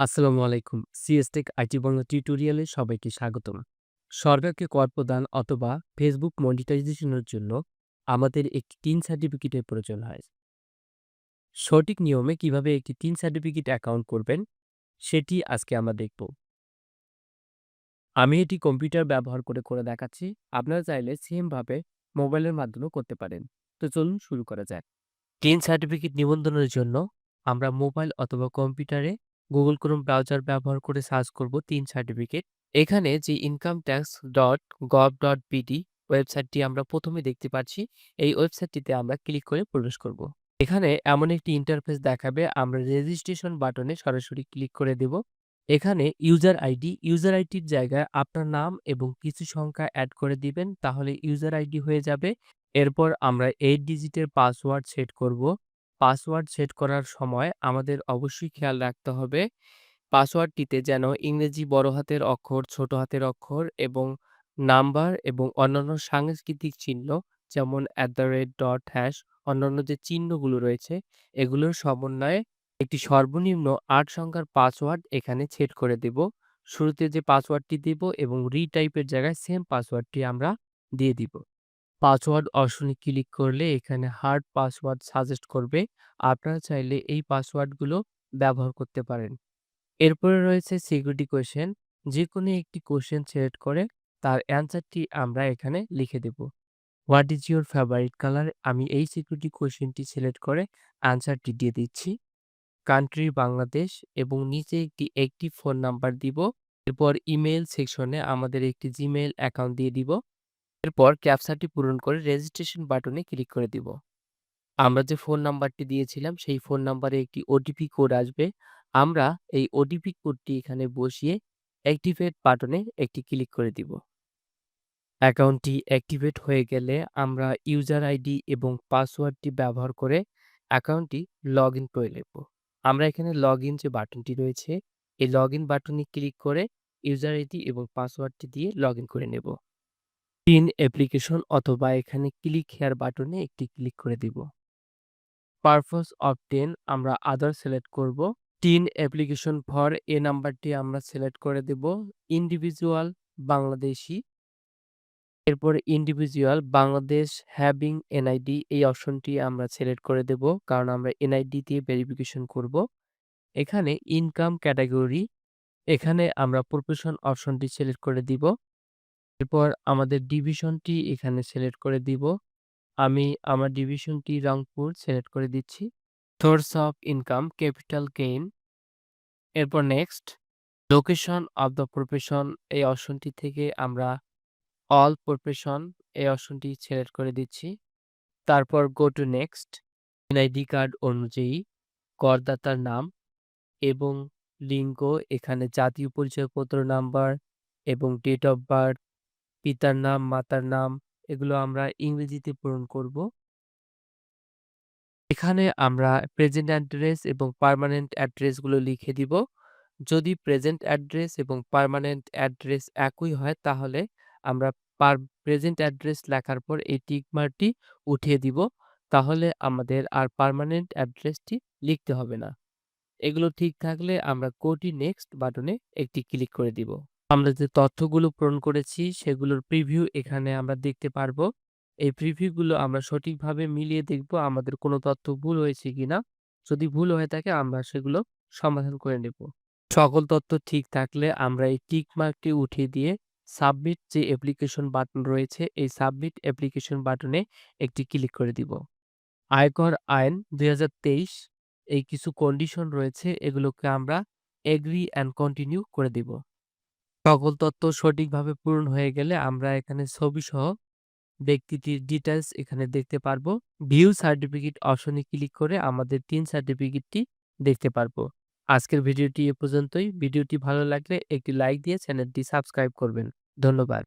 আসসালামু আলাইকুম। সিএসটেক আইটি বাংলা টিউটোরিয়ালে সবাইকে স্বাগতম। সরকারকে কর প্রদান অথবা ফেসবুক মনিটাইজেশনের জন্য আমাদের একটি টিন সার্টিফিকেটের প্রয়োজন হয়। সঠিক নিয়মে কীভাবে একটি টিন সার্টিফিকেট অ্যাকাউন্ট করবেন, সেটি আজকে আমরা দেখব। আমি এটি কম্পিউটার ব্যবহার করে করে দেখাচ্ছি। আপনারা চাইলে সেমভাবে মোবাইলের মাধ্যমেও করতে পারেন। তো চলুন শুরু করা যাক। টিন সার্টিফিকেট নিবন্ধনের জন্য আমরা মোবাইল অথবা কম্পিউটারে গুগল ক্রোম ব্রাউজার ব্যবহার করে সার্চ করব তিন সার্টিফিকেট এখানে যে income tax dot gov dot BD ওয়েবসাইটটি আমরা প্রথমে দেখতে পাচ্ছি, এই ওয়েবসাইটটিতে আমরা ক্লিক করে প্রবেশ করব। এখানে এমন একটি ইন্টারফেস দেখাবে, আমরা রেজিস্ট্রেশন বাটনে সরাসরি ক্লিক করে দেব। এখানে ইউজার আইডি ইউজার আইডির জায়গায় আপনার নাম এবং কিছু সংখ্যা অ্যাড করে দিবেন, তাহলে ইউজার আইডি হয়ে যাবে। এরপর আমরা এইট ডিজিটের পাসওয়ার্ড সেট করব। পাসওয়ার্ড সেট করার সময় আমাদের অবশ্যই খেয়াল রাখতে হবে পাসওয়ার্ডটিতে যেন ইংরেজি বড় হাতের অক্ষর, ছোট হাতের অক্ষর এবং নাম্বার এবং অন্যান্য সাংস্কৃতিক চিহ্ন যেমন at the rate dot hash অন্যান্য যে চিহ্নগুলো রয়েছে, এগুলোর সমন্বয়ে একটি সর্বনিম্ন আট সংখ্যার পাসওয়ার্ড এখানে সেট করে দেব। শুরুতে যে পাসওয়ার্ডটি দিব এবং রিটাইপের জায়গায় সেম পাসওয়ার্ডটি আমরা দিয়ে দিব। পাসওয়ার্ড অপশনে ক্লিক করলে এখানে হার্ড পাসওয়ার্ড সাজেস্ট করবে। আপনারা চাইলে এই পাসওয়ার্ডগুলো ব্যবহার করতে পারেন। এরপরে রয়েছে সিকিউরিটি কোয়েশ্চেন যে কোনো একটি কোশ্চেন সিলেক্ট করে তার অ্যান্সারটি আমরা এখানে লিখে দেব। What is your favourite colour আমি এই সিকিউরিটি কোয়েশ্চেনটি সিলেক্ট করে অ্যান্সারটি দিয়ে দিচ্ছি। কান্ট্রি বাংলাদেশ এবং নিচে একটি একটি ফোন নাম্বার দিব। এরপর ইমেল সেকশনে আমাদের একটি জিমেইল অ্যাকাউন্ট দিয়ে দিব। এরপর ক্যাপচাটি পূরণ করে রেজিস্ট্রেশন বাটনে ক্লিক করে দিব। আমরা যে ফোন নাম্বারটি দিয়েছিলাম, সেই ফোন নাম্বারে একটি ওটিপি কোড আসবে। আমরা এই ওটিপি কোডটি এখানে বসিয়ে অ্যাক্টিভেট বাটনে একটি ক্লিক করে দিব। অ্যাকাউন্টটি অ্যাক্টিভেট হয়ে গেলে আমরা ইউজার আইডি এবং পাসওয়ার্ডটি ব্যবহার করে অ্যাকাউন্টটি লগ ইন করে নেব। আমরা এখানে লগ ইন যে বাটনটি রয়েছে, এই লগ ইন বাটনে ক্লিক করে ইউজার আইডি এবং পাসওয়ার্ডটি দিয়ে লগ ইন করে নেব। পিন অ্যাপ্লিকেশন অথবা এখানে ক্লিক হেয়ার বাটনে একটি ক্লিক করে দিব। পারপস অফ টেন আমরা আদার সিলেক্ট করব। টিন অ্যাপ্লিকেশন ফর এ নাম্বারটি আমরা সিলেক্ট করে দেব। ইন্ডিভিজুয়াল বাংলাদেশি। এরপর ইন্ডিভিজুয়াল বাংলাদেশ হ্যাভিং এনআইডি এই অপশনটি আমরা সিলেক্ট করে দেব কারণ আমরা এনআইডি দিয়ে ভেরিফিকেশন করব। এখানে ইনকাম ক্যাটাগরি এখানে আমরা প্রফেশন অপশনটি সিলেক্ট করে দিব। এরপর আমাদের ডিভিশনটি এখানে সিলেক্ট করে দিব। আমি আমার ডিভিশনটি রংপুর সিলেক্ট করে দিচ্ছি। Source of income capital gain এরপর next location of the profession এই অপশনটি থেকে আমরা অল প্রফেশন এই অপশনটি সিলেক্ট করে দিচ্ছি। তারপর go to next NID card অনুযায়ী করদাতার নাম এবং লিঙ্গ, এখানে জাতীয় পরিচয়পত্র নাম্বার এবং ডেট অফ বার্থ পিতার নাম, মাতার নাম, এগুলো আমরা ইংরেজিতে পূরণ করব। এখানে আমরা প্রেজেন্ট অ্যাড্রেস এবং পার্মানেন্ট অ্যাড্রেসগুলো লিখে দিব। যদি প্রেজেন্ট অ্যাড্রেস এবং পার্মানেন্ট অ্যাড্রেস একই হয়, তাহলে আমরা পার প্রেজেন্ট অ্যাড্রেস লেখার পর এই টিকমারটি উঠিয়ে দিব। তাহলে আমাদের আর পার্মানেন্ট অ্যাড্রেসটি লিখতে হবে না। এগুলো ঠিক থাকলে আমরা কোটি নেক্সট বাটনে একটি ক্লিক করে দিব। আমরা যে তথ্যগুলো পূরণ করেছি, সেগুলোর প্রিভিউ এখানে আমরা দেখতে পারব। এই প্রিভিউগুলো আমরা সঠিকভাবে মিলিয়ে দেখব আমাদের কোনো তথ্য ভুল হয়েছে কিনা। যদি ভুল হয়ে থাকে, আমরা সেগুলো সমাধান করে নেব। সকল তথ্য ঠিক থাকলে আমরা এই টিক মার্কটি উঠিয়ে দিয়ে সাবমিট যে অ্যাপ্লিকেশন বাটন রয়েছে, এই সাবমিট অ্যাপ্লিকেশন বাটনে একটি ক্লিক করে দিব। আয়কর আইন দুই হাজার তেইশ, এই কিছু কন্ডিশন রয়েছে, এগুলোকে আমরা এগ্রি অ্যান্ড কন্টিনিউ করে দিব। সকল তথ্য সঠিকভাবে পূরণ হয়ে গেলে আমরা এখানে ছবি সহ ব্যক্তিটির ডিটেলস এখানে দেখতে পারব। ভিউ সার্টিফিকেট অপশনে ক্লিক করে আমাদের তিন সার্টিফিকেটটি দেখতে পারব। আজকের ভিডিওটি এ পর্যন্তই। ভিডিওটি ভালো লাগলে একটি লাইক দিয়ে চ্যানেলটি সাবস্ক্রাইব করবেন। ধন্যবাদ।